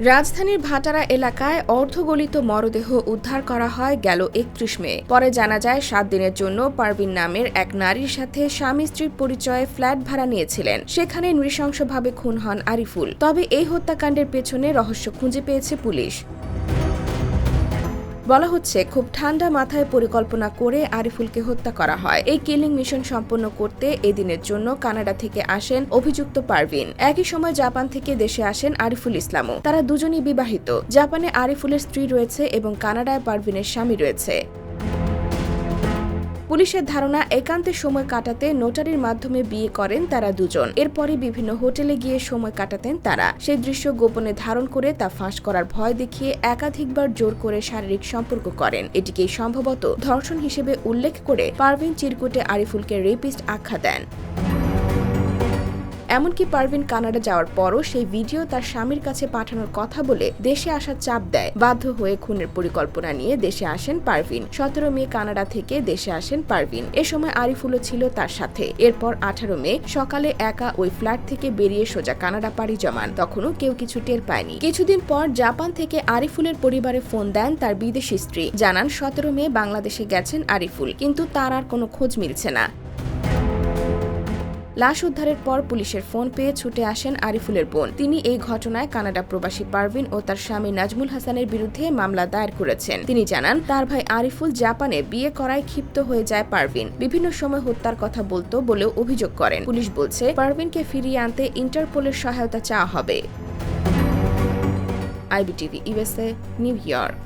রাজধানীর ভাটারা এলাকায় অর্ধগলিত মরদেহ উদ্ধার করা হয় গেল একত্রিশ মে। পরে জানা যায়, সাত দিনের জন্য পারভিন নামের এক নারীর সাথে স্বামী স্ত্রীর পরিচয়ে ফ্ল্যাট ভাড়া নিয়েছিলেন। সেখানে নৃশংসভাবে খুন হন আরিফুল। তবে এই হত্যাকাণ্ডের পেছনে রহস্য খুঁজে পেয়েছে পুলিশ। বলা হচ্ছে, খুব ঠান্ডা মাথায় পরিকল্পনা করে আরিফুলকে হত্যা করা হয়। এই কিলিং মিশন সম্পন্ন করতে এদিনের জন্য কানাডা থেকে আসেন অভিযুক্ত পারভিন। একই সময় জাপান থেকে দেশে আসেন আরিফুল ইসলামও। তারা দুজনই বিবাহিত। জাপানে আরিফুলের স্ত্রী রয়েছে এবং কানাডায় পারভিনের স্বামী রয়েছে। পুলিশের ধারণা, একান্তে সময় কাটাতে নোটারির মাধ্যমে বিয়ে করেন তারা দুজন। এরপরে বিভিন্ন হোটেলে গিয়ে সময় কাটাতেন তারা। সেই দৃশ্য গোপনে ধারণ করে তা ফাঁস করার ভয় দেখিয়ে একাধিকবার জোর করে শারীরিক সম্পর্ক করেন। এটিকে সম্ভবত ধর্ষণ হিসেবে উল্লেখ করে পারভিন চিরকুটে আরিফুলকে রেপিস্ট আখ্যা দেন। এমনকি পারভিন কানাডা যাওয়ার পরও সেই ভিডিও তার স্বামীর কাছে পাঠানোর কথা বলে দেশে আসার চাপ দেয়। বাধ্য হয়ে খুনের পরিকল্পনা নিয়ে দেশে আসেন পারভিন। সতেরো মে কানাডা থেকে দেশে আসেন পারভিন। এ সময় আরিফুলও ছিল তার সাথে। এরপর আঠারো মে সকালে একা ওই ফ্ল্যাট থেকে বেরিয়ে সোজা কানাডা পাড়ি জমান। তখনও কেউ কিছু টের পায়নি। কিছুদিন পর জাপান থেকে আরিফুলের পরিবারে ফোন দেন তার বিদেশি স্ত্রী। জানান, সতেরো মে বাংলাদেশে গেছেন আরিফুল, কিন্তু তার আর কোনো খোঁজ মিলছে না। লাশ উদ্ধারের পর পুলিশের ফোন পেয়ে ছুটে আসেন আরিফুলের বোন। তিনি এই ঘটনায় কানাডা প্রবাসী পারভিন ও তার স্বামী নাজমুল হাসানের বিরুদ্ধে মামলা দায়ের করেছেন। তিনি জানান, তার ভাই আরিফুল জাপানে বিয়ে করায় ক্ষিপ্ত হয়ে যায় পারভিন। বিভিন্ন সময় হত্যার কথা বলতো বলেও অভিযোগ করেন। পুলিশ বলছে, পারভিনকে ফিরিয়ে আনতে ইন্টারপোলের সহায়তা চাওয়া হবে। IBTV USA New York.